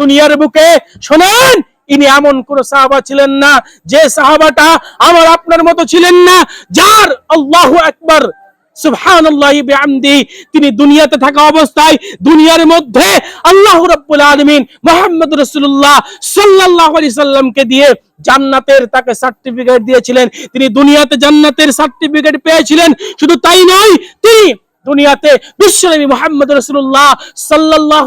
দুনিয়ার বুকে, শোনেন, ইনি এমন কোন সাহাবা ছিলেন না, যে সাহাবাটা আমার আপনার মতো ছিলেন না, যার আল্লাহু বিহামদি, তিনি দুনিয়াতে থাকা অবস্থায়, দুনিয়ার মধ্যে আল্লাহ রাব্বুল আলামিন মোহাম্মদ রসুল্লাহ সাল্লাল্লাহু আলাইহি সাল্লামকে দিয়ে জান্নাতের তাকে সার্টিফিকেট দিয়েছিলেন। তিনি দুনিয়াতে জান্নাতের সার্টিফিকেট পেয়েছিলেন। শুধু তাই নয়, তিনি দুনিয়াতে বিশ্বনবী মোহাম্মদ রসুল্লাহ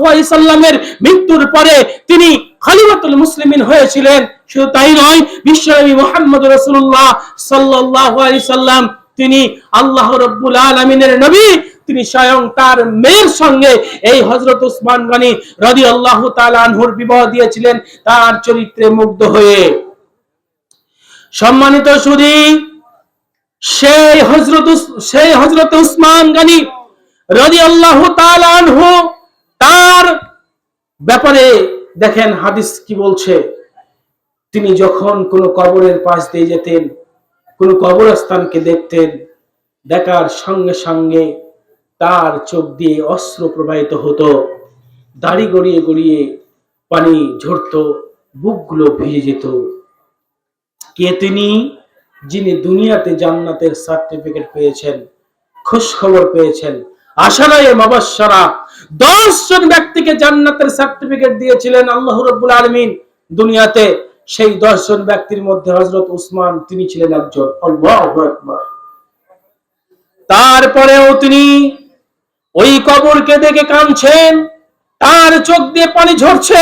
আলাইহি সাল্লামের মৃত্যুর পরে তিনি খলিফাতুল মুসলিমিন হয়েছিলেন। শুধু তাই নয়, বিশ্বনবী মোহাম্মদ রসুল্লাহ আলাইহি সাল্লাম তিনি আল্লাহ রব্বুল আলামিনের নবী। তিনি স্বয়ং তার মেয়ের সঙ্গে এই হযরত উসমান গনি রাদিয়াল্লাহু তাআলা আনহুর বিবাহ দিয়েছিলেন। তার চরিত্রে মুগ্ধ হয়ে সম্মানিত সুধী সেই হজরত সেই হজরত উসমান গানি রদি আল্লাহ আনহু তার ব্যাপারে দেখেন হাদিস কি বলছে। তিনি যখন কোনো কবরের পাশ দিয়ে যেতেন, কোনো কবরস্থানকে দেখতেন, দেখার সঙ্গে সঙ্গে তার চোখ দিয়ে অস্ত্র প্রবাহিত হতো। দাড়ি গড়িয়ে গড়িয়ে পানি ঝরতো, বুকগুলো ভিজে যেত। কে তিনি? যিনি দুনিয়াতে জান্নাতের সার্টিফিকেট পেয়েছেন খোঁজ খবর পেয়েছেন। আশারায় মাবাসারা দশ জন ব্যক্তিকে জান্নাতের সার্টিফিকেট দিয়েছিলেন আল্লাহ রব্বুল আলমিন দুনিয়াতে। সেই দশ জন ব্যক্তির মধ্যে হজরত উসমান, তিনি ছিলেন একজন। আল্লাহ তারপরেও তিনি ওই কবরকে দেখে কাঁদছেন, তার চোখ দিয়ে পানি ঝরছে।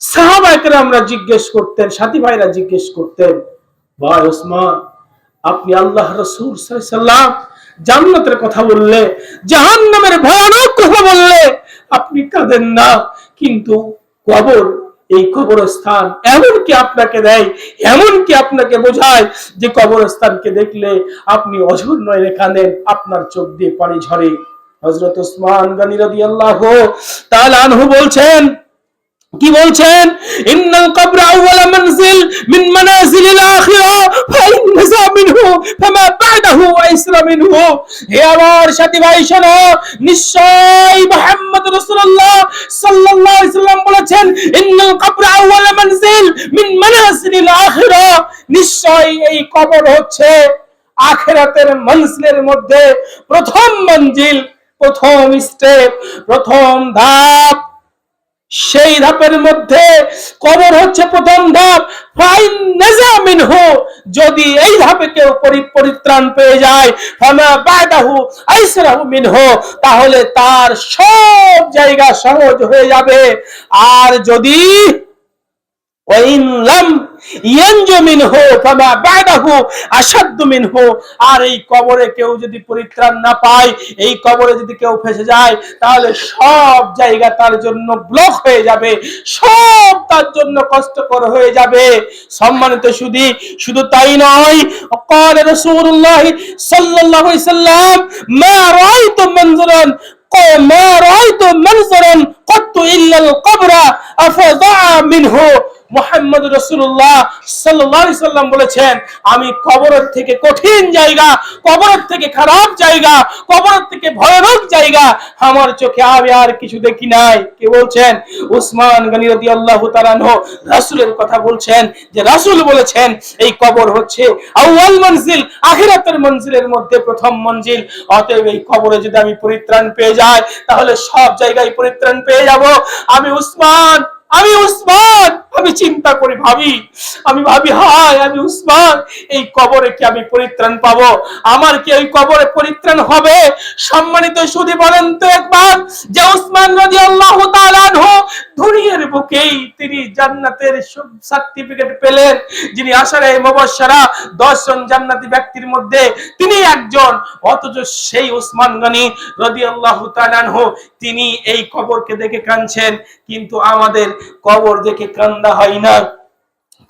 সাহাবাইকে আমরা জিজ্ঞেস করতেন, সাথী ভাইরা জিজ্ঞেস করতেন ভাই ওসমান, আপনি আল্লাহ রসুল সাল্লাম জান্নাতের কথা বললে, জাহান্নামের ভয়ানক কথা বললে, আপনি কাঁদেন না। কিন্তু কবর, এই কবরস্থান এমন কি আপনাকে দেয়, এমন কি আপনাকে বোঝায় যে কবরস্থানকে দেখলে আপনি অঝর নয় কাঁদেন, আপনার চোখ দিয়ে পানি ঝরে। হজরত উসমান গানি রাদিয়াল্লাহু তাআলা আনহু বলছেন কি বলছেন? ইন্নাল কবর আউয়াল মানজিল মিন মানাজিলিল আখিরা, ফাইন নাজা মিনহু ফামা বাদাহু আইসরা মিনহু। হে আমার সাথী ভাই, শোনো নিশ্চয় মুহাম্মদ রাসূলুল্লাহ সাল্লাল্লাহু আলাইহি সাল্লাম বলেছেন, ইন্নাল কবর আউয়াল মানজিল মিন মানাজিলিল আখিরা। নিশ্চয় এই কবর হচ্ছে আখিরাতের মঞ্জিলের মধ্যে প্রথম মঞ্জিল প্রথম স্টেপ, প্রথম ধাপ। সেই ধাপের মধ্যে কবর হচ্ছে প্রথম ধাপ। ফাইন নাজামিন হো যদি এই ধাপে কেউ পরি- পরিত্রাণ পেয়ে যায়, ফামা বাদাহু আইসরাহু মিনহু, তাহলে তার সব জায়গা সহজ হয়ে যাবে। আর যদি ওয়াইন লাম ইয়ানজু মিনহু ফামা বাদাহু আশাদ্দু মিনহু আর এই কবরে কেউ যদি পরিত্রাণ না পায় এই কবরে যদি কেউ ফেসে যায় তাহলে সব জায়গা তার জন্য ব্লক হয়ে যাবে সব তার জন্য কষ্টকর হয়ে যাবে সম্মানিত শুধু শুধু তাই নয় قال رسول الله صلى الله عليه وسلم ما رأيت منظرا ما رأيت منظرا قط إلا القبر أفضع منه মোহাম্মদ রসুল্লাহ সাল্লাহ সাল্লাম বলেছেন, আমি কবরের থেকে কঠিন জায়গা, কবরের থেকে খারাপ জায়গা, কবরের থেকে ভয়ানক জায়গা আমার চোখে আমি আর কিছু দেখি নাই। কে বলছেন? উসমান গনি রদি আল্লাহ রাসুলের কথা বলছেন যে রাসুল বলেছেন, এই কবর হচ্ছে আউয়াল মঞ্জিল আখিরাতের মঞ্জিলের মধ্যে প্রথম মঞ্জিল অতএব এই কবরে যদি আমি পরিত্রাণ পেয়ে যাই, তাহলে সব জায়গায় পরিত্রাণ পেয়ে যাব। আমি উসমান আমি উসমান! আমি চিন্তা করি, ভাবি। আমি ভাবি, হায়, আমি উসমান, এই কবরে কি আমি পরিত্রাণ পাবো? আমার কি এই কবরে পরিত্রাণ হবে? সম্মানিত সুদী, বলেন তো একবার যে উসমান রাজি আল্লাহ দুনিয়ার বুকেই তিনি জান্নাতের সার্টিফিকেট পেলেন। যিনি আসারে মুবাশশারা দশ জন জান্নাতি ব্যক্তির মধ্যে তিনি একজন। অথচ সেই উসমান গনি তাআলা আনহু তিনি এই কবরকে দেখে কাঁদছেন। কিন্তু আমাদের কবর দেখে কান্দা হয় না,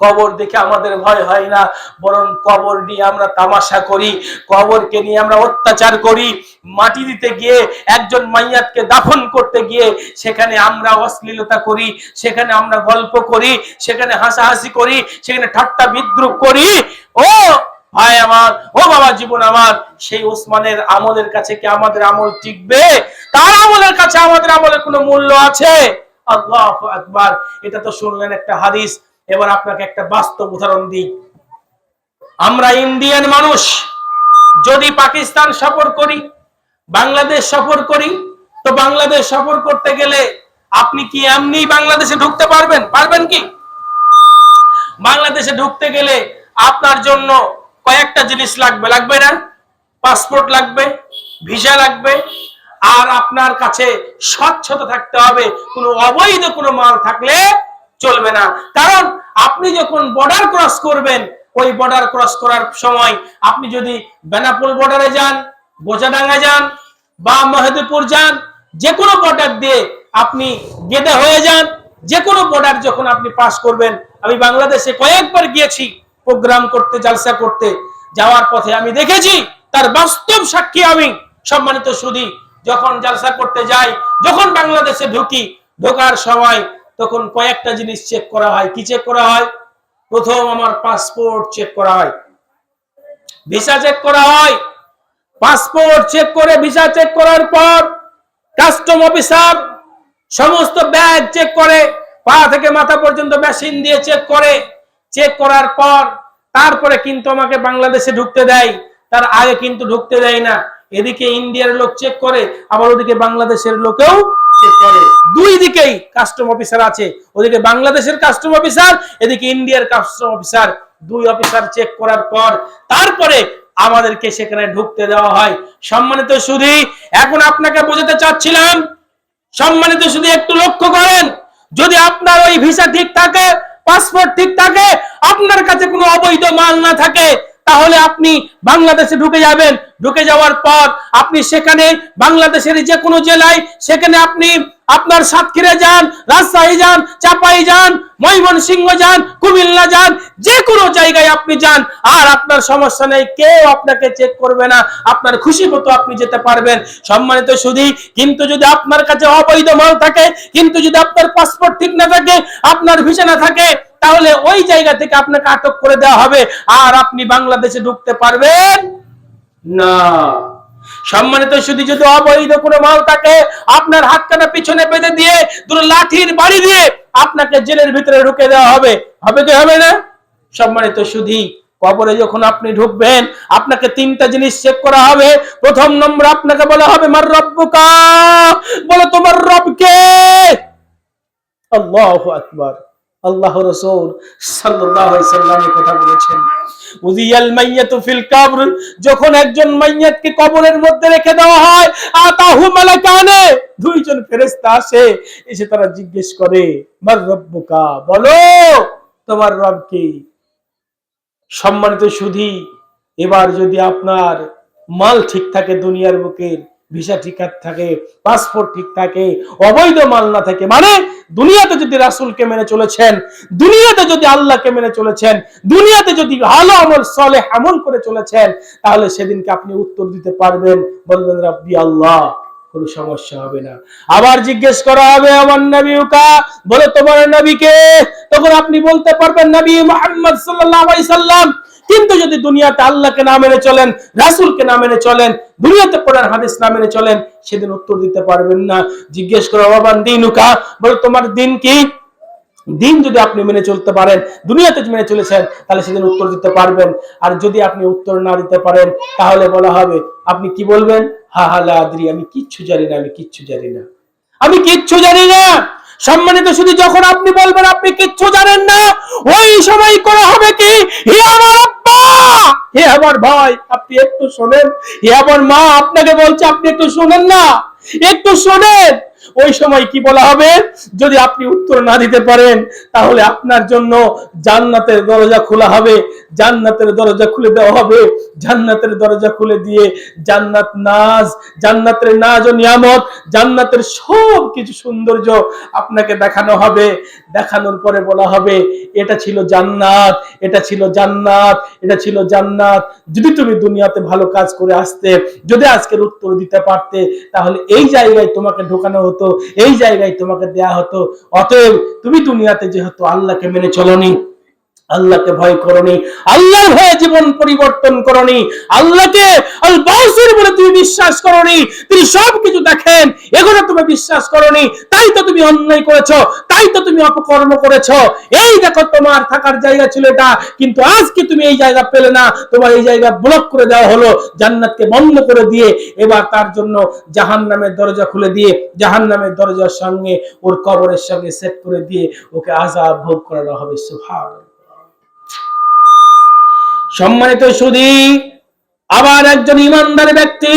কবর দেখে আমাদের ভয় হয় না, বরং কবর নিয়ে আমরা তামাশা করি, কবরকে নিয়ে আমরা অত্যাচার করি। মাটি দিতে গিয়ে একজন মাইয়াতকে দাফন করতে গিয়ে সেখানে আমরা অশ্লীলতা করি, সেখানে আমরা গল্প করি, সেখানে হাসাহাসি করি, সেখানে ঠাট্টা বিদ্রুপ করি। ও ভাই আমার, ও বাবা জীবন আমার, সেই ওসমানের আমলের কাছে কি আমাদের আমল টিকবে? তার আমলের কাছে আমাদের আমলের কোনো মূল্য আছে? আল্লাহ আকবার। এটা তো শুনলেন একটা হাদিস, এবার আপনাকে একটা বাস্তব উদাহরণ দিই। আমরা ইন্ডিয়ান মানুষ, যদি পাকিস্তান সফর করি, বাংলাদেশ সফর করি, তো বাংলাদেশ সফর করতে গেলে আপনি কি এমনি বাংলাদেশে ঢুকতে পারবেন? পারবেন কি? বাংলাদেশে ঢুকতে গেলে আপনার জন্য কয়েকটা জিনিস লাগবে। লাগবে না? পাসপোর্ট লাগবে, ভিসা লাগবে আর আপনার কাছে স্বচ্ছতা থাকতে হবে। কোনো অবৈধ কোনো মাল থাকলে চলবে না। কারণ আপনি যখন বর্ডার ক্রস করবেন, ওই বর্ডার ক্রস করার সময় আপনি যদি বেনাপুল বর্ডারে যান বোচাডাঙ্গা যান বা মহেদপুর যান যে কোনো বর্ডার দিয়ে আপনি গেদে হয়ে যান। যে কোনো বর্ডার যখন আপনি পাস করবেন, আমি বাংলাদেশে কয়েকবার গিয়েছি প্রোগ্রাম করতে, জালসা করতে। যাওয়ার পথে আমি দেখেছি, তার বাস্তব সাক্ষী আমি, সম্মানিত সুদী যখন জালসা করতে যাই, যখন বাংলাদেশে ঢুকি, ঢোকার সময় তখন কয়েকটা জিনিস চেক করা হয়। কি চেক করা হয়? প্রথম আমার পাসপোর্ট চেক করা হয়। ভিসা চেক করা হয়। পাসপোর্ট চেক করে ভিসা চেক করার পর কাস্টম অফিসার সমস্ত ব্যাগ চেক করে, পা থেকে মাথা পর্যন্ত মেশিন দিয়ে চেক করে। চেক করার পর তারপরে কিন্তু আমাকে বাংলাদেশে ঢুকতে দেয়। তার আগে কিন্তু ঢুকতে দেয় না। এদিকে ইন্ডিয়ার লোক চেক করে, আবার ওদিকে বাংলাদেশের লোকেও চেক করে। দুই দিকেই কাস্টম অফিসার আছে। ওদিকে বাংলাদেশের কাস্টম অফিসার এদিকে ইন্ডিয়ার কাস্টম অফিসার দুই অফিসার চেক করার পর, তারপরে আমাদেরকে সেখানে ঢুকতে দেওয়া হয়। সম্মানিত সুধী, এখন আপনাকে বোঝাতে চাচ্ছিলাম, সম্মানিত শুধু একটু লক্ষ্য করেন, যদি আপনার ওই ভিসা ঠিক থাকে পাসপোর্ট ঠিক থাকে, আপনার কাছে কোনো অবৈধ মাল না থাকে তাহলে আপনি বাংলাদেশে ঢুকে যাবেন। ঢুকে যাওয়ার পর আপনি সেখানে বাংলাদেশের যে কোনো জেলায় সেখানে আপনি আপনার সাতক্ষীরা যান, রাজশাহী যান, চাপাই যান, ময়মনসিংহ যান, কুমিল্লা যান, যে কোনো জায়গায় আপনি যান, আর আপনার সমস্যা নেই, কেউ আপনাকে চেক করবে না। আপনার খুশি মতো আপনি যেতে পারবেন। সম্মানিত শুধু কিন্তু যদি আপনার কাছে অবৈধ মাল থাকে, কিন্তু যদি আপনার পাসপোর্ট ঠিক না থাকে, আপনার ভিসা না থাকে তাহলে ওই জায়গা থেকে আপনাকে আটক করে দেওয়া হবে। আর আপনি বাংলাদেশে ঢুকতে পারবেন না। সম্মানিত, শুধু যদি অবৈধ কোনো মাল থাকে, আপনার হাত কাটা পিছনে বেঁধে দিয়ে, দুটো লাঠির বাড়ি দিয়ে আপনাকে জেলের ভিতরে ঢুকে দেওয়া হবে। হবে কি হবে না? সম্মানিত, শুধু কবরে যখন আপনি ঢুকবেন, আপনাকে তিনটা জিনিস চেক করা হবে। প্রথম নম্বর আপনাকে বলা হবে, মার রব্বুকা। বলো, তোমার রবকে? আল্লাহু আকবার। আল্লাহ রাসূল সাল্লাম কথা বলেছেন। উদিয়াল মাইয়াতু ফিল কবর, যখন একজন মাইয়াতকে কবরের মধ্যে রেখে দেওয়া হয়, আতাহু মালাকানে, দুইজন ফেরেশতা আসে, এসে তারা জিজ্ঞেস করে, মার রব্বুকা? বলো, তোমার রব কি? সম্মানিত সুধী, এবার যদি আপনার মাল ঠিক থাকে, দুনিয়ার বুকের ভিসা ঠিক থাকে, পাসপোর্ট ঠিক থাকে, অবৈধ মাল না থাকে মানে দুনিয়াতে যদি রাসূলকে মেনে চলেছেন, দুনিয়াতে যদি আল্লাহকে মেনে চলেছেন, দুনিয়াতে যদি ভালো আমল সলে আমল করে চলেছেন, তাহলে সেদিনকে আপনি উত্তর দিতে পারবেন। বলবেন রাব্বি আল্লাহ, কোনো সমস্যা হবে না। আবার জিজ্ঞেস করা হবে, আমার নবীকা বলে, তোমার নবীকে? তখন আপনি বলতে পারবেন, নবী মুহাম্মদ সাল্লাম কিন্তু যদি দুনিয়াতে আল্লাহকে না মেনে চলেন, রাসূলকে না মেনে চলেন, দুনিয়াতে কোরআন হাদিস না মেনে চলেন, সেদিন উত্তর দিতে পারবেন না। জিজ্ঞেস করো বাবা দিনুকা? বলে, তোমার দিন কি? দিন যদি আপনি মেনে চলতে পারেন, দুনিয়াতে মেনে চলেছেন, তাহলে সেদিন উত্তর দিতে পারবেন। আর যদি আপনি উত্তর না দিতে পারেন, তাহলে বলা হবে, আপনি কি বলবেন? হা হা, লা আদ্রি, আমি কিচ্ছু জানি না, আমি কিচ্ছু জানি না। আমি কিচ্ছু জানি না। সম্মানিত শুধু যখন আপনি বলবেন, আপনি কিচ্ছু জানেন না, ওই সময় করা হবে কি? হে আমার আব্বা হে আমার ভাই, আপনি একটু শোনেন। হে আমার মা, আপনাকে বলছে, আপনি একটু শোনেন না। একটু শোনেন। ওই সময় কি বলা হবে? যদি আপনি উত্তর না দিতে পারেন, তাহলে আপনার জন্য জান্নাতের দরজা খোলা হবে। জান্নাতের দরজা খুলে দেওয়া হবে। জান্নাতের দরজা খুলে দিয়ে জান্নাত নাজ, জান্নাতের নাজ ও নিয়ামত, জান্নাতের সব কিছু সৌন্দর্য আপনাকে দেখানো হবে। দেখানোর পরে বলা হবে, এটা ছিল জান্নাত, এটা ছিল জান্নাত, এটা ছিল জান্নাত। যদি তুমি দুনিয়াতে ভালো কাজ করে আসতে, যদি আজকের উত্তর দিতে পারতে, তাহলে এই জায়গায় তোমাকে ঢোকানো হতো এই জায়গায় তোমাকে দেয়া হতো। অতএব তুমি দুনিয়াতে যেহেতু আল্লাহকে মেনে চলনি আল্লাহকে ভয় করনি, আল্লাহর ভয়ে জীবন পরিবর্তন করনি, আল্লাহকে আল বাসির বলে তুমি বিশ্বাস করনি, তিনি সবকিছু দেখেন, এগুলো তুমি বিশ্বাস করনি, তাই তো তুমি অন্যায় করেছ, তাই তো তুমি অপকর্ম করেছ, এই দেখো তোমার থাকার জায়গা ছিল এটা, কিন্তু আজকে তুমি এই জায়গা পেলে না, তোমার এই জায়গা ব্লক করে দেওয়া হলো, জান্নাতকে বন্ধ করে দিয়ে, এবার তার জন্য জাহান্নামের দরজা খুলে দিয়ে, জাহান্নামের দরজার সঙ্গে ওর কবরের সঙ্গে সেট করে দিয়ে, ওকে আজাব ভোগ করানো হবে, সুবহানাল্লাহ। সম্মানিত সুধী, আবার একজন ইমানদার ব্যক্তি,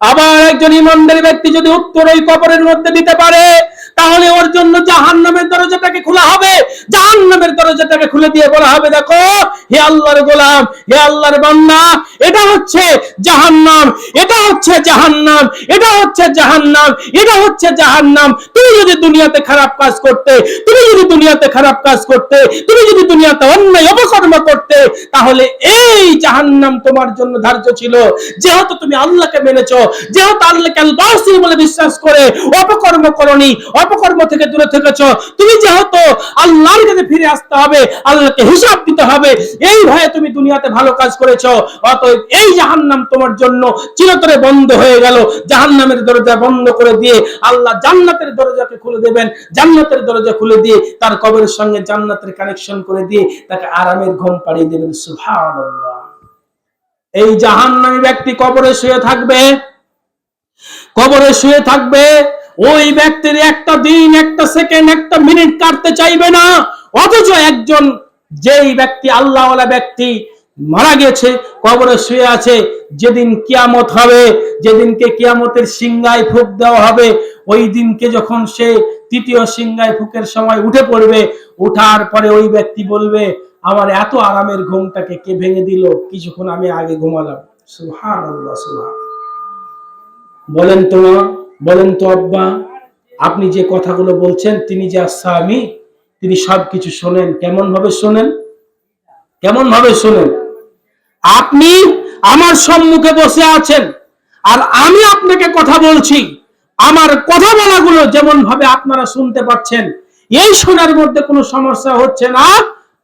আবার একজন ইমানদার ব্যক্তি যদি উত্তর ওই কবরের মধ্যে দিতে পারে, তাহলে ওর জন্য জাহান নামের দরজাটাকে খোলা হবে। জাহান নামের দরজাটাকে খুলে দিয়ে বলা হবে, দেখো, হে আল্লাহর গোলাম, হে আল্লাহর বান্দা, এটা হচ্ছে জাহান্নাম, এটা হচ্ছে জাহান্নাম, এটা হচ্ছে জাহান্নাম, এটা হচ্ছে জাহান্নাম। তুমি যদি দুনিয়াতে খারাপ কাজ করতে, তুমি যদি দুনিয়াতে খারাপ কাজ করতে, তুমি যদি দুনিয়াতে অন্যায় অপকর্ম করতে, তাহলে এই জাহান্নাম তোমার জন্য ধার্য ছিল। যেহেতু তুমি আল্লাহকে মেনেছো, যেহেতু আল্লাহকে আল্লাহসি বলে বিশ্বাস করে, অপকর্ম করনি, অপকর্ম থেকে দূরে থেকেছো, তুমি যেহেতু আল্লাহর কাছে ফিরে আসতে হবে, আল্লাহকে হিসাব দিতে হবে, এই ভয়ে তুমি দুনিয়াতে ভালো কাজ করেছ। অতএব এই জাহান্নাম তোমার জন্য চিরতরে বন্ধ হয়ে গেল। জাহান্নামের দরজা বন্ধ করে দিয়ে আল্লাহ জান্নাতের দরজাকে খুলে দেবেন, জান্নাতের দরজা খুলে দিয়ে, তার কবরের সঙ্গে জান্নাতের কানেকশন করে দিয়ে, তাকে আরামের ঘুম পাড়িয়ে দেবেন, সুবহানাল্লাহ। এই জাহান্নামী ব্যক্তি কবরে শুয়ে থাকবে, কবরে শুয়ে থাকবে, ওই ব্যক্তির একটা দিন, একটা সেকেন্ড, একটা মিনিট কাটতে চাইবে না, অথচ একজন যেই ব্যক্তি, আল্লাহওয়ালা ব্যক্তি মারা গেছে, কবরে শুয়ে আছে, যেদিন কিয়ামত হবে, যেদিনকে কিয়ামতের সিংহায় ফুক দেওয়া হবে ওই দিনকে যখন সে তৃতীয় সিংহায় ফুকের সময় উঠে পড়বে, উঠার পরে ওই ব্যক্তি বলবে, আমার এত আরামের ঘুমটাকে কে ভেঙে দিল? কিছুক্ষণ আমি আগে ঘুমালাম। বলেন তো বলেন তো আব্বা, আপনি যে কথাগুলো বলছেন, তিনি যে স্বামী তিনি সবকিছু শোনেন কেমন ভাবে শোনেন? কেমন ভাবে শোনেন? আপনি আমার সম্মুখে বসে আছেন, আর আমি আপনাকে কথা বলছি। আমার কথা বলাগুলো যেমন ভাবে আপনারা শুনতে পাচ্ছেন, এই শোনার মধ্যে কোনো সমস্যা হচ্ছে না।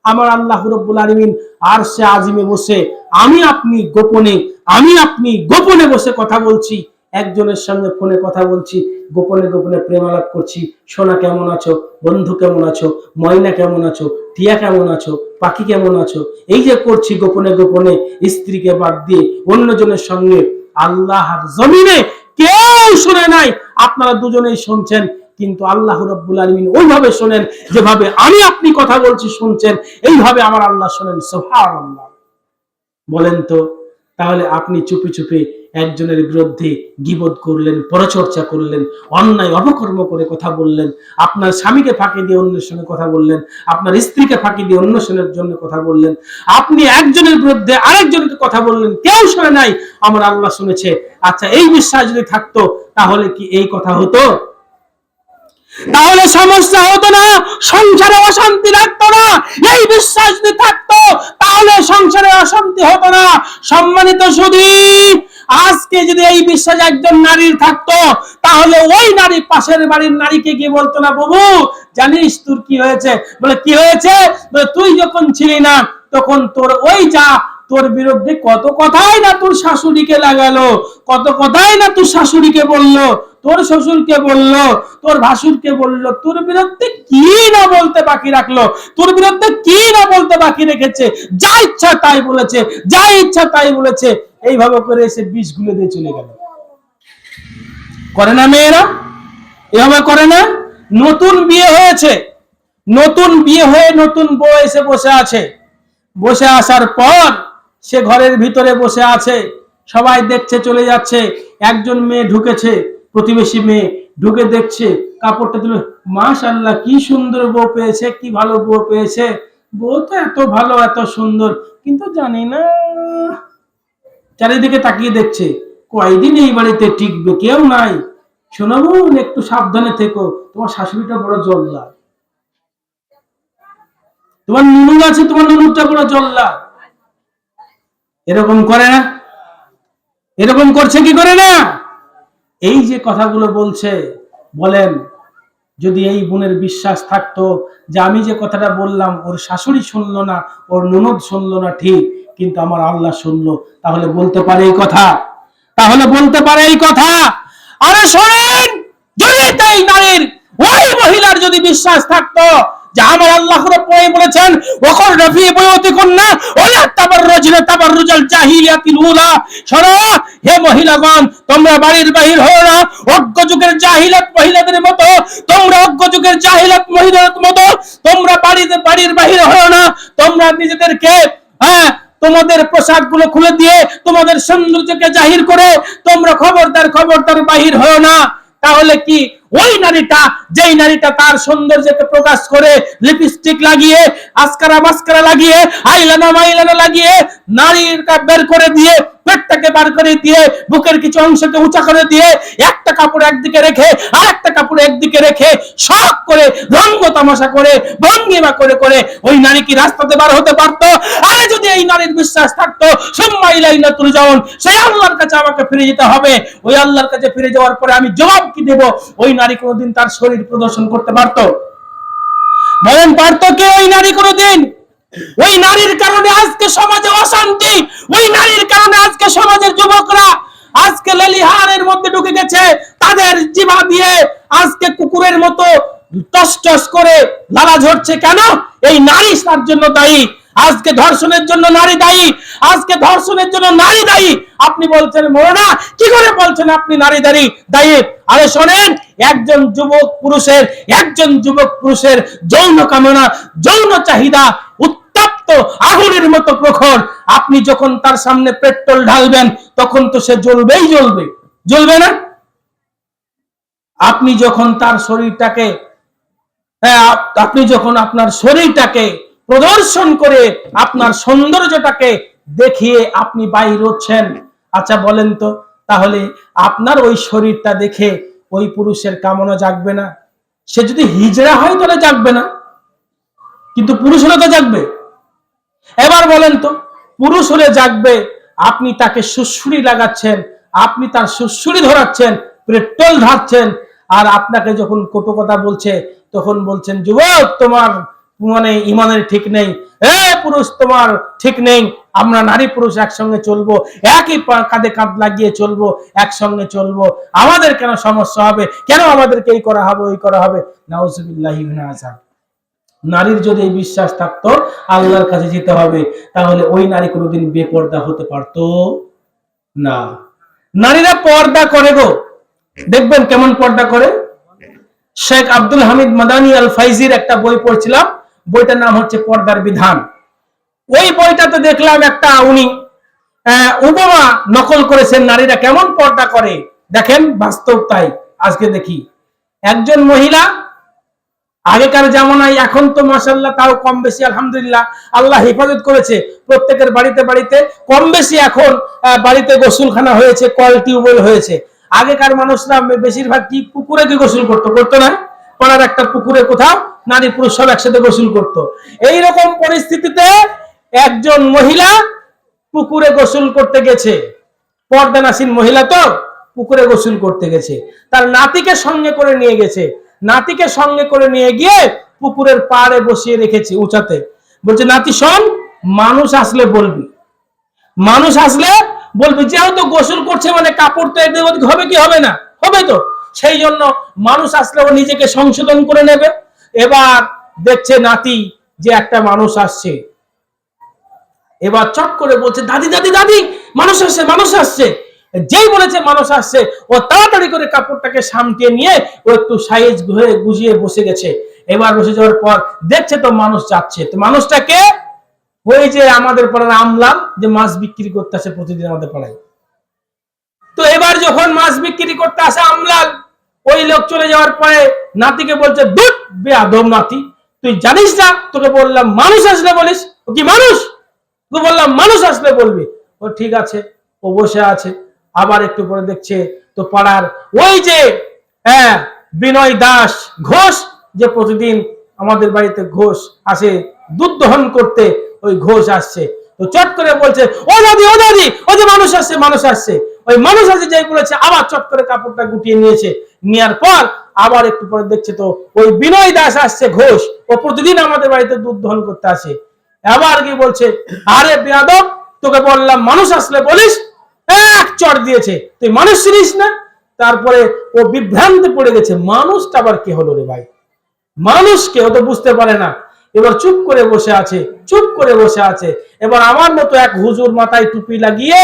আমার আল্লাহ রব্বুল আলমিন আর সে আজিমে বসে, আমি আপনি গোপনে, আমি আপনি গোপনে বসে কথা বলছি, একজনের সঙ্গে ফোনে কথা বলছি, গোপনে গোপনে প্রেমালাপ করছি, সোনা কেমন আছো, বন্ধু কেমন আছো, ময়না কেমন আছো, টিয়া কেমন আছো, পাখি কেমন আছো, এই যে করছি গোপনে গোপনে, স্ত্রীকে বাদ দিয়ে অন্যজনের সঙ্গে আল্লাহর জমিনে কেউ শুনে নাই। আপনারা দুজনেই শুনছেন, কিন্তু আল্লাহ রব্বুল আলমিন ওইভাবে শোনেন যেভাবে আমি আপনি কথা বলছি শুনছেন, এইভাবে আমার আল্লাহ শোনেন। সোহার আল্লাহ বলেন তো, তাহলে আপনি চুপি চুপি একজনের বিরুদ্ধে গিবত করলেন, পরচর্চা করলেন, অন্যায়, অপকর্ম করে কথা বললেন, আপনার স্বামীকে ফাঁকি দিয়ে অন্যের সঙ্গে কথা বললেন, আপনার স্ত্রীকে ফাঁকি দিয়ে অন্য জনের জন্য কথা বললেন, আপনি একজনের বিরুদ্ধে আরেকজনকে কথা বললেন, কেউ শুনে নাই। আমার আল্লাহ শুনেছে। আচ্ছা এই বিশ্বাস যদি থাকতো, তাহলে কি এই কথা হতো? তাহলে সমস্যা হতো না, সংসারে অশান্তি লাগতো না। এই বিশ্বাস যদি থাকতো, তাহলে সংসারে অশান্তি হতো না। সম্মানিত সুধী আজকে যদি এই বিশ্বাস একজন নারীর থাকতো, তাহলে ওই নারী পাশের বাড়ির নারীকে গিয়ে বলতো না, বাবু, জানিস তোর কি হয়েছে? বলে, কি হয়েছে? তুই যখন ছিলি না, তখন তোর ওই যা, তোর বিরুদ্ধে কত কথাই না তোর শাশুড়িকে লাগালো, কত কথাই না তোর শাশুড়িকে বলল, তোর শ্বশুরকে বলল, তোর ভাসুরকে বলল, তোর বিরুদ্ধে কি না বলতে বাকি রাখল, তোর বিরুদ্ধে কি না বলতে বাকি রেখেছে? যা ইচ্ছা তাই বলেছে, যা ইচ্ছা তাই বলেছে। এইভাবে করে এসে বিষ গুলে দিয়ে চলে গেল। করে না মেয়েরা? এভাবে করে না? নতুন বিয়ে হয়েছে। নতুন বিয়ে হয়ে নতুন বউ এসে বসে আছে। বসে আসার পর সে ঘরের ভিতরে বসে আছে। সবাই দেখছে, চলে যাচ্ছে। একজন মেয়ে ঢুকেছে, প্রতিবেশী মেয়ে ঢুকে দেখছে। কাপড়টা তুলে মাশাল্লাহ কি সুন্দর বউ পেয়েছে, কি ভালো বউ পেয়েছে। বউ তো এত ভালো, এত সুন্দর। কিন্তু জানি না চারিদিকে তাকিয়ে দেখছে, কয়দিন এই বাড়িতে টিকবে, কেউ নাই। শোনো বোন, একটু সাবধানে থেকো, তোমার শাশুড়িটা বড় জল্লা তোমার নুনু আছে, তোমার নুনুরটা বড় জল্লা এরকম করে না? এরকম করছে কি করে না? এই যে কথাগুলো বলছে, বলেন, যদি এই বোনের বিশ্বাস থাকতো যে আমি যে কথাটা বললাম, ওর শাশুড়ি শুনলো না, ওর ননদ শুনলো না ঠিক কিন্তু আমার আল্লাহ শুনলো, তাহলে বলতে পারে এই কথা। তাহলে বলতে পারে এই কথা। আরে শোনেন, যদি তাই নারীর, ওই মহিলার যদি বিশ্বাস থাকতো যে আমার আল্লাহ বলেছেন রফি বয়তি কন্যা ওলা শোনো, হে মহিলাগণ, তোমরা বাড়ির বাহির হও না, অজ্ঞ যুগের জাহিলাত মহিলাদের মতো, তোমরা অজ্ঞ যুগের জাহিলাত মহিলাদের মতো, তোমরা বাড়িতে, বাড়ির বাহির হও না, তোমরা নিজেদেরকে হ্যাঁ তোমাদের পোশাকগুলো খুলে দিয়ে তোমাদের সৌন্দর্যকে জাহির করে তোমরা খবরদার খবরদার বাহির হও না। তাহলে কি ওই নারীটা, যেই নারীটা তার সৌন্দর্যকে প্রকাশ করে লিপস্টিক লাগিয়ে আস্কারা মাস্কারা লাগিয়ে আইলানা মাইলানা লাগিয়ে নারীর বের করে দিয়ে, পেটটাকে বার করে দিয়ে, বুকের কিছু অংশকে উঁচা করে দিয়ে একটা কাপড় একদিকে রেখে আর একটা কাপড় একদিকে রেখে শখ করে রঙ্গ তামাশা করে, ভঙ্গিমা করে করে ওই নারী কি রাস্তাতে বার হতে পারতো? আরে যদি এই নারীর বিশ্বাস থাকতো সুম্মাইলাইনা তুল যাওন সেই আল্লাহর কাছে আমাকে ফিরে যেতে হবে। ওই আল্লাহর কাছে ফিরে যাওয়ার পরে আমি জবাব কি দেব? ওই নারী কোনোদিন তার শরীর প্রদর্শন করতে পারতো। বলেন, পারতো কে ওই নারী কোনোদিন? ওই নারীর কারণে আজকে সমাজে অশান্তি, ওই নারীর কারণে আজকে সমাজের যুবকরা আজকে লেলিহানের মধ্যে ঢুকে গেছে। তাদের জিভা দিয়ে আজকে কুকুরের মতো টস করে লালা ঝরছে কেন? এই নারী তার জন্য দায়ী। আজকে ধর্ষণের জন্য নারী দায়ী। আজকে ধর্ষণের জন্য নারী দায়ী। আপনি বলছেন মোনা কি করে বলছেন আপনি নারী দায়ী? দায়ী। আরে শোনেন একজন যুবক পুরুষের, একজন যুবক পুরুষের যৌন কামনা, যৌন চাহিদা উত্তপ্ত আগুনের মতো প্রখর। আপনি যখন তার সামনে পেট্রোল ঢালবেন, তখন তো সে জ্বলবেই জ্বলবে। জ্বলবে না? আপনি যখন তার শরীরটাকে হ্যাঁ আপনি যখন আপনার শরীরটাকে প্রদর্শন করে আপনার সৌন্দর্যটাকে দেখিয়ে আপনি বাইর হচ্ছেন আচ্ছা বলেন তো, তাহলে আপনার ওই শরীরটা দেখে ওই পুরুষের কামনা জাগবে না। সে যদি হিজড়া হয় তাহলে জাগবে না। কিন্তু পুরুষ হলে তো জাগবে। এবার বলেন তো, পুরুষ হলে জাগবে, আপনি তাকে সুশ্রুড়ি লাগাচ্ছেন, আপনি তার সুশ্রুড়ি ধরাচ্ছেন পেট্রোল ধরছেন, আর আপনাকে যখন কটু কথা বলছে, তখন বলছেন, যুবক, তোমার মানে ইমানের ঠিক নেই, এ পুরুষ তোমার ঠিক নেই, আমরা নারী পুরুষ একসঙ্গে চলবো, একই কাঁধে কাঁধ লাগিয়ে চলবো, একসঙ্গে চলবো। আমাদের কেন সমস্যা হবে? কেন আমাদেরকে এই করা হবে, ওই করা হবে? নারীর যদি এই বিশ্বাস থাকতো, আল্লাহর কাছে যেতে হবে, তাহলে ওই নারী কোনোদিন বেপর্দা হতে পারতো না। নারীরা পর্দা করে গো। দেখবেন কেমন পর্দা করে? শেখ আব্দুল হামিদ মাদানি আল ফাইজির একটা বই পড়ছিলাম বইটার নাম হচ্ছে পর্দার বিধান। ওই বইটাতে দেখলাম একটা উনি উপমা নকল করেছেন, নারীরা কেমন পর্দা করে? দেখেন, বাস্তব তাই। আজকে দেখি। একজন মহিলা, আগেকার জামানায়, এখন তো মাসাল্লাহ তাও কম বেশি, আলহামদুলিল্লাহ, আল্লাহ হেফাজত করেছে। প্রত্যেকের বাড়িতে বাড়িতে কম বেশি এখন বাড়িতে গোসলখানা হয়েছে, কল টিউবওয়েল হয়েছে। আগেকার মানুষরা বেশিরভাগ কি পুকুরে কি গোসল করতো করতো না? পাড়ার একটা পুকুরে কোথাও নারী পুরুষ সব একসাথে গোসল করতো। এইরকম পরিস্থিতিতে একজন মহিলা পুকুরে গোসল করতে গেছে। পর্দানাসীন মহিলা তো পুকুরে গোসল করতে গেছে। তার নাতিকে সঙ্গে করে নিয়ে গেছে। নাতিকে সঙ্গে করে নিয়ে গিয়ে পুকুরের পাড়ে বসিয়ে রেখেছে উঁচাতে। বলছে, নাতি, শোন, মানুষ আসলে বলবি। মানুষ আসলে বলবি। যেহেতু গোসল করছে মানে কাপড় তো এদিক হবে কি হবে না? হবে তো। সেই জন্য মানুষ আসলে ও নিজেকে সংশোধন করে নেবে। এবার দেখছে নাতি যে একটা মানুষ আসছে। এবার চট করে বলছে, দাদি দাদি দাদি, মানুষ আসছে মানুষ আসছে। যেই বলেছে, মানুষ আসছে, ও তাড়াতাড়ি করে কাপড়টাকে সামটিয়ে নিয়ে ও একটু সাইজ ঘুরে গুজিয়ে বসে গেছে। এবার বসে যাওয়ার পর দেখছে তো মানুষ যাচ্ছে। তো মানুষটাকে ওই যে আমাদের পাড়ার আমলাম যে মাছ বিক্রি করতে আসে প্রতিদিন আমাদের পাড়ায়। তো এবার যখন মাছ বিক্রি করতে আসে আমলাল, ওই লোক চলে যাওয়ার পরে নাতিকে বলছে, দুধ বেয়াদম নাতি। তুই জানিস না? তোকে বললাম, মানুষ আসলে বলিস? ও কি মানুষ? তোকে বললাম, মানুষ আসলে বলবি। ও ঠিক আছে, ও বসে আছে। আবার একটু পরে দেখছে তো পাড়ার ওই যে হ্যাঁ বিনয় দাস ঘোষ, যে প্রতিদিন আমাদের বাড়িতে ঘোষ আসে, দুধ দহন করতে, ওই ঘোষ আসছে। তো চট করে বলছে, ও দাদি ও দাদি, ও যে মানুষ আসছে মানুষ আসছে। ওই মানুষ আসছে যে বলেছে, আবার চট করে কাপড়টা গুটিয়ে নিয়েছে। নেওয়ার পর আবার একটু পরে দেখছে তো, ওই বিনয় দাস আসছে ঘোষ, ও প্রতিদিন আমাদের বাড়িতে দুধ দহন করতে আসে। আবার কি বলছে, আরে বেয়াদব, তোকে বললাম মানুষ আসলে বলিস, এক চড় দিয়েছে, তুই মানুষ চিনিস না? তারপরে ও বিভ্রান্তে পড়ে গেছে, মানুষটা আবার কে হলো রে ভাই? মানুষকে ও তো বুঝতে পারে না। এবার চুপ করে বসে আছে, চুপ করে বসে আছে। এবার আমার মতো এক হুজুর মাথায় টুপি লাগিয়ে,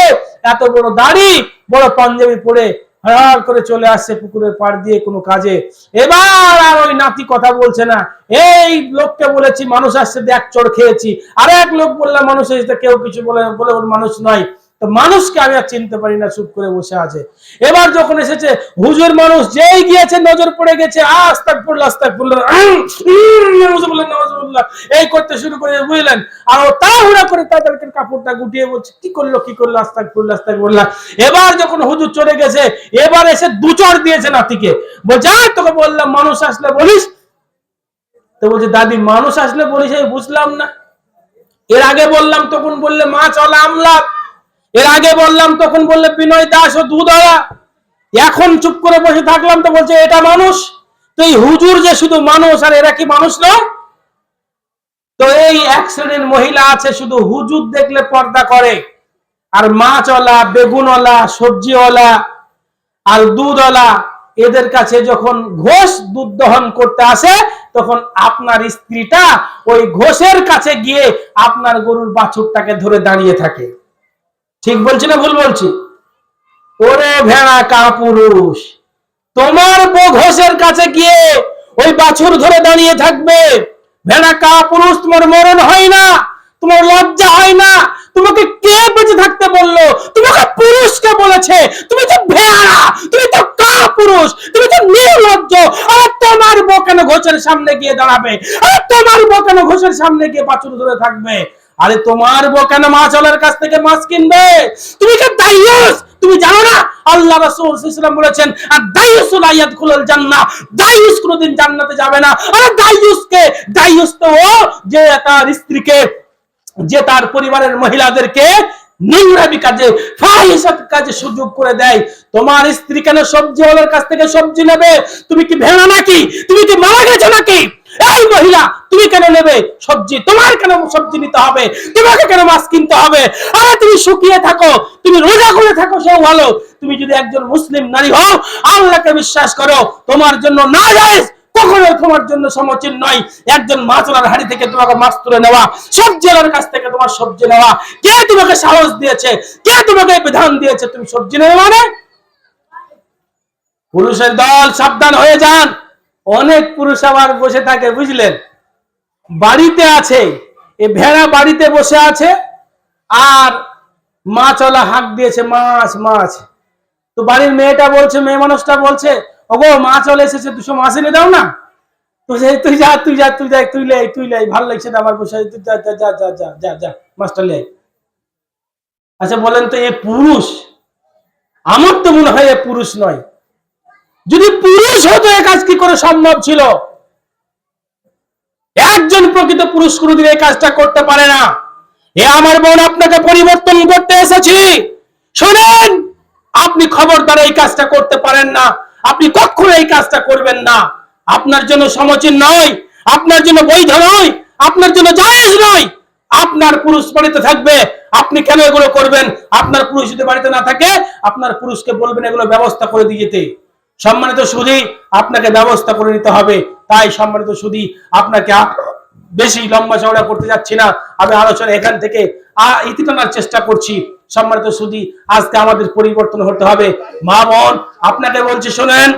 এত বড় দাড়ি, বড় পাঞ্জাবি পরে হড়ার করে চলে আসছে পুকুরের পাড় দিয়ে কোনো কাজে। এবার আর ওই নাতি কথা বলছে না। এই লোককে বলেছি, মানুষ আসছে, দেখ চড় খেয়েছি। আর এক লোক বললাম মানুষ এসে কেউ কিছু বলে বলে ওর মানুষ নয়। তো মানুষকে আমি আর চিনতে পারি না, চুপ করে বসে আছে। এবার যখন এসেছে, হুজুর মানুষ যেই গিয়েছে, নজর পড়ে গেছে আস্তাক আস্তাক এই করতে শুরু করে, বুঝলেন? আর তাড়াহুড়া করে তাদেরকে কাপড়টা গুটিয়ে বলছে, কি করল কি করল আস্তাক পড়ল আস্তাক পড়ল এবার যখন হুজুর চলে গেছে, এবার এসে দুচর দিয়েছে নাতিকে। বলছে "আর তোকে বললাম, মানুষ আসলে বলিস? তো বলছে, দাদি, মানুষ আসলে বলিস, আমি বুঝলাম না। এর আগে বললাম, তখন বললে, মা, চলা আমলা এর আগে বললাম, তখন বললে, বিনয় দাস ও দুধওয়ালা, এখন চুপ করে বসে থাকলাম তো বলছে, এটা মানুষ? তো এই হুজুর যে শুধু মানুষ, আর এরা কি মানুষ নয়? তো এই এক শ্রেণির মহিলা আছে, শুধু হুজুর দেখলে পর্দা করে। আর মাছওয়ালা, বেগুনওয়ালা, সবজিওয়ালা, আর দুধওয়ালা, এদের কাছে যখন ঘোষ দুধ দহন করতে আসে, তখন আপনার স্ত্রীটা ওই ঘোষের কাছে গিয়ে আপনার গরুর বাছুরটাকে ধরে দাঁড়িয়ে থাকে। ঠিক বলছি না ভুল বলছি? ওরে ভেড়া কা পুরুষ? তোমার বউ ঘোষের কাছে গিয়ে ওই বাছুর ধরে দাঁড়িয়ে থাকবে। ভেড়া কা পুরুষ? তোমার মরণ হয় না, তোমার লজ্জা হয় না। তোমাকে কে বেঁচে থাকতে বলল? তোমাকে পুরুষকে বলেছে। তুমি তো ভেড়া, তুমি তো কা পুরুষ? তুমি তো নির্লজ্জ। আর তোমার বউ কেন ঘোষের সামনে গিয়ে দাঁড়াবে? আর তোমার বউ কেন ঘোষের সামনে গিয়ে বাছুর ধরে থাকবে? আরে তোমার বউ কেন মাছ মাছওয়ালার কাছ থেকে মাছ কিনবে? তুমি কি দাইয়ুস তুমি জানো না? আল্লাহ রাসূল সাল্লাল্লাহু বলেছেন, আর দাইয়ুসুল আয়াদখুলুল জান্নাহ দাইয়ুস কোনোদিন জান্নাতে যাবে না। আরে দাইয়ুস কে দাইয়ুস তো ও যে তার স্ত্রীকে, যে তার পরিবারের মহিলাদেরকে নোংরামি কাজে ফাহিসাত কাজে সুযোগ করে দেয়। তোমার স্ত্রী কেন সবজিওয়ালার কাছ থেকে সবজি নেবে? তুমি কি ভেড়া নাকি? তুমি কি মারা গেছো নাকি? এই মহিলা, তুমি কেন নেবে সবজি? তোমার কেন সবজি নিতে হবে? তোমাকে কেন মাছ কিনতে হবে? আরে তুমি শুকিয়ে থাকো, তুমি রোজা করে থাকো, সেও ভালো। তুমি যদি একজন মুসলিম নারী হও, আল্লাহকে বিশ্বাস করো, তোমার জন্য না যায় কখনো তোমার জন্য সমচীন নয়। একজন মাছওয়ালার হাড়ি থেকে তোমাকে মাছ তুলে নেওয়া, সবজিওয়ালার কাছ থেকে তোমার সবজি নেওয়া। কে তোমাকে সাহস দিয়েছে? কে তোমাকে বিধান দিয়েছে? তুমি সবজি নেবে মানে? পুরুষের দল সাবধান হয়ে যান। অনেক পুরুষ আবার বসে থাকে, বুঝলেন? বাড়িতে আছে, এ ভেড়া বাড়িতে বসে আছে, আর মাছওয়ালা হাঁক দিয়েছে, মাছ মাছ। তো বাড়ির মেয়েটা বলছে, মেয়ে মানুষটা বলছে, ওগো মাছ চলে এসেছে, দুশো মাছ এনে দাও না। তো তুই যা তুই যা তুই যা, তুই লে তুই লে, ভালো লাগছে না আমার বসে, তুই যা যা যা যা যা যা যা, মাছটা লে। আচ্ছা বলেন তো এ পুরুষ, আমার তো মনে হয় এ পুরুষ নয়। যদি পুরুষ হতো এ কাজ কি করে সম্ভব ছিল? একজন প্রকৃত পুরুষ কোনোদিন এই কাজটা করতে পারে না। এ আমার বোন আপনাকে পরিবর্তন করতে এসেছি। শোনেন, আপনি খবরদার এই কাজটা করতে পারেন না। আপনি কখনো এই কাজটা করবেন না। আপনার জন্য সমচীন নয়, আপনার জন্য বৈধ নয়, আপনার জন্য জায়েজ নয়। আপনার পুরুষ বাড়িতে থাকবে, আপনি কেন এগুলো করবেন? আপনার পুরুষ যদি বাড়িতে না থাকে, আপনার পুরুষকে বলবেন এগুলো ব্যবস্থা করে দিয়ে যেতে। সম্মানিত সুদী আপনাকে ব্যবস্থা করে নিতে হবে। তাই সম্মানিত সুদী আপনাকে বেশি লম্বা চওড়া করতে যাচ্ছি না। আমি আলোচনা এখান থেকে ইতি টানার চেষ্টা করছি। সম্মানিত সুদী আজকে আমাদের পরিবর্তন হতে হবে। মা বোন, আপনাকে বলছি, শোনেন,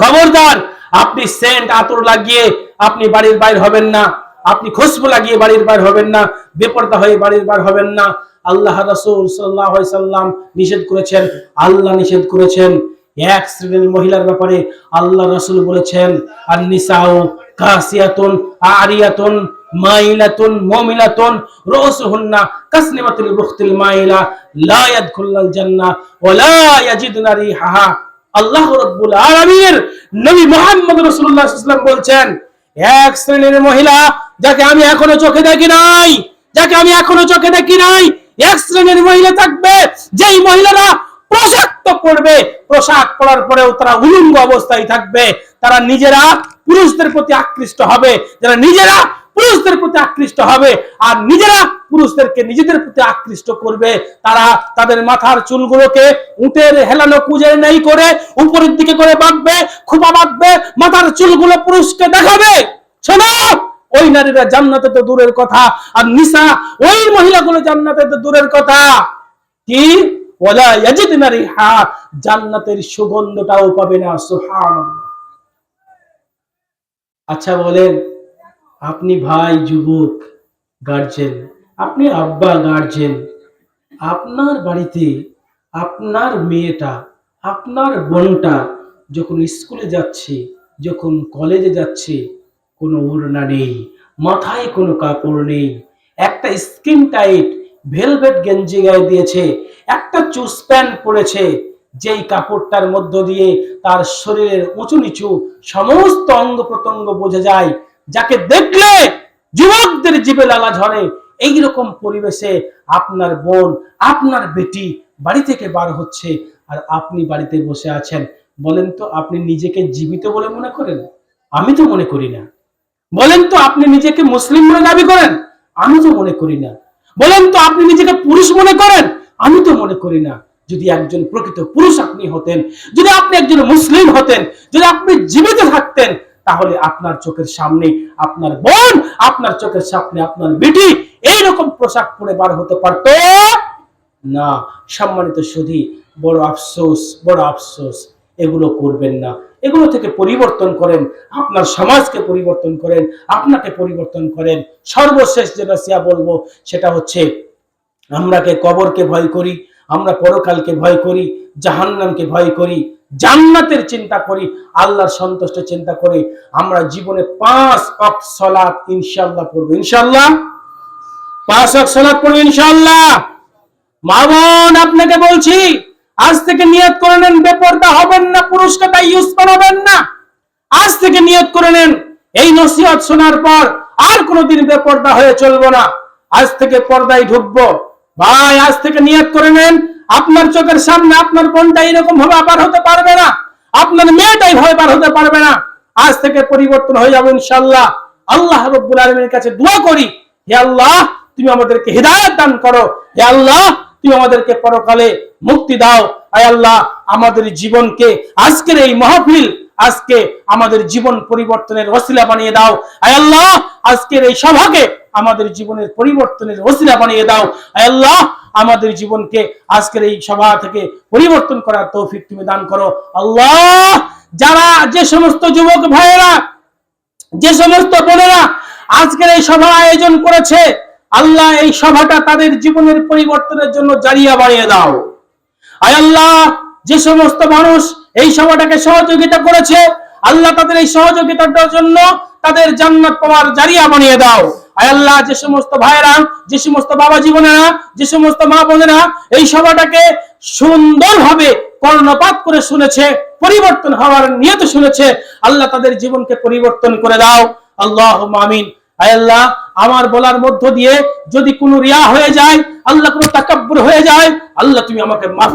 খবরদার, আপনি সেন্ট আতর লাগিয়ে আপনি বাড়ির বাইর হবেন না। আপনি খুশবু লাগিয়ে বাড়ির বাইর হবেন না। বেপরদা হয়ে বাড়ির বাইর হবেন না। আল্লাহ রাসূল সাল্লাল্লাহু আলাইহি সাল্লাম নিষেধ করেছেন। আল্লাহ নিষেধ করেছেন। এক শ্রেণির মহিলার ব্যাপারে আল্লাহ রাসূল বলেছেন আর নিসাউ কাসিয়াতুন, আরিয়াতুন, মাইলাতুন মাইলা, লা ইয়াদখুলুল জান্নাহ ওয়া লা আল্লাহ রাব্বুল নবী মুহাম্মদ রাসূলুল্লাহ সাল্লাল্লাহু আলাইহি ওয়াসাল্লাম এক শ্রেণির মহিলা যাকে আমি এখনও চোখে দেখি নাই, যাকে আমি এখনও চোখে দেখি নাই, এক শ্রেণির মহিলা থাকবে, যেই মহিলারা পোশাক তো পরবে। পোশাক পরার পরেও তারা উলঙ্গ অবস্থায় থাকবে। তারা নিজেরা পুরুষদের প্রতি আকৃষ্ট হবে। যারা নিজেরা পুরুষদের প্রতি আকৃষ্ট হবে আর নিজেরা পুরুষদেরকে নিজেদের প্রতি আকৃষ্ট করবে, তারা তাদের মাথার চুলগুলোকে উটের হেলানো কুজের নেই করে উপরের দিকে করে বাঁধবে, খোপা বাঁধবে, মাথার চুলগুলো পুরুষকে দেখাবে। শোনো, ওই নারীরা জান্নাতে তো দূরের কথা, আর নিসা ওই মহিলাগুলো জান্নাতে তো দূরের কথা। কি? ওলা ইয়াজিদনা রিহা জান্নাতের সুগন্ধটাও পাবে না, সুবহানাল্লাহ। আচ্ছা বলেন, আপনি ভাই, যুবক গার্জেন আপনি আব্বা গার্জেন আপনার বাড়িতে আপনার মেয়েটা, আপনার বোনটা যখন স্কুলে যাচ্ছে, যখন কলেজে যাচ্ছে, কোনো ওড়না নেই, মাথায় কোনো কাপড় নেই, একটা স্কিন টাইট ভেলভেট গেঞ্জি গায়ে দিয়েছে একটা চুস প্যান্ট পরেছে, যেই কাপড়টার মধ্য দিয়ে তার শরীরের উঁচু নিচু সমস্ত অঙ্গ প্রত্যঙ্গ বোঝা যায়, যাকে দেখলে যুবকদের জীবে লালা ঝরে। এইরকম পরিবেশে আপনার বোন, আপনার বেটি বাড়ি থেকে বার হচ্ছে আর আপনি বাড়িতে বসে আছেন। বলেন তো, আপনি নিজেকে জীবিত বলে মনে করেন? আমি তো মনে করি না। বলেন তো, আপনি নিজেকে মুসলিম বলে দাবি করেন? আমি তো মনে করি না। বলেন তো, আপনি নিজেকে পুরুষ মনে করেন? আমি তো মনে করি না, যদি একজন প্রকৃত পুরুষ আপনি হতেন, যদি আপনি একজন মুসলিম হতেন, যদি আপনি জীবিত থাকতেন, তাহলে আপনার চোখের সামনে আপনার বোন, আপনার চোখের সামনে আপনার বেটি এইরকম পোশাক পরে বার হতে পারতো? না, সম্মানিত সুধী, বড় আফসোস বড় আফসোস, এগুলো করবেন না। এগুলো থেকে পরিবর্তন করেন, আপনার সমাজকে পরিবর্তন করেন, আপনাকে পরিবর্তন করেন। সর্বশেষ যেটা সিয়া বলব, সেটা হচ্ছে আমরাকে কবরকে ভয় করি, আমরা পরকালকে ভয় করি, জাহান্নামকে ভয় করি, জান্নাতের চিন্তা করি, আল্লাহর সন্তুষ্ট চিন্তা করি, আমরা জীবনে পাঁচ অক সলাৎ ইনশাল্লাহ পড়ব। ইনশাল্লাহ পাঁচ অক সলাৎ পড়ব ইনশাল্লাহ মা বোন, আপনাকে বলছি, আজ থেকে নিয়ত করে নেন, বেপর্দা হবেন না, পুরুষকে তাই ইউজ করাবেন না। আজ থেকে নিয়ত করে নেন, এই নসিহত শোনার পর আর কোনোদিন বেপর্দা হয়ে চলবো না। আজ থেকে পর্দায় ঢুকবো। ভাই, আজ থেকে নিয়ত করে নেন। আপনার চোখের সামনে আপনার বোনটা এরকম ভাবে আবার হতে পারবে না। আপনার মেয়েটাই ভয় বার হতে পারবে না। আজ থেকে পরিবর্তন হয়ে যাবে ইনশাল্লাহ আল্লাহ রব্বুল আলমীর কাছে দোয়া করি, হে আল্লাহ, তুমি আমাদেরকে হৃদায়ত দান করো। হে আল্লাহ, তুমি আমাদেরকে পরকালে মুক্তি দাও। আয় আল্লাহ, আমাদের জীবনকে আজকের এই মাহফিল, আজকে আমাদের জীবন পরিবর্তনের ওসিলা বানিয়ে দাও। আয় আল্লাহ, আজকের এই সভাকে আমাদের জীবনের পরিবর্তনের ওসিলা বানিয়ে দাও। আল্লাহ, আমাদের জীবনকে আজকের এই সভা থেকে পরিবর্তন করার তৌফিক তুমি দান করো। আল্লাহ, যারা যে সমস্ত যুবক ভাইয়েরা, যে সমস্ত বোনেরা আজকের এই সভা আয়োজন করেছে, আল্লাহ এই সভাটা তাদের জীবনের পরিবর্তনের জন্য জারিয়া বানিয়ে দাও। আয় আল্লাহ, যে সমস্ত মানুষ এই সভাটাকে সহযোগিতা করেছে, আল্লাহ তাদের এই সহযোগিতার জন্য তাদের জান্নাত পাওয়ার জারিয়া বানিয়ে দাও। আল্লাহ, যে সমস্ত ভাইয়েরা, যে সমস্ত বাবা জীবনেরা, যে সমস্ত মা বোনেরা এই সভাটাকে সুন্দরভাবে কর্ণপাত করে শুনেছে, পরিবর্তন হওয়ার নিয়ত শুনেছে, আল্লাহ তাদের জীবনকে পরিবর্তন করে দাও। আল্লাহ আয় আল্লাহ, আমার বলার মধ্য দিয়ে যদি কোনো রিয়া হয়ে যায়, আল্লাহ কোনো তাকাব্বুর হয়ে যায়, আল্লাহ তুমি আমাকে মাফ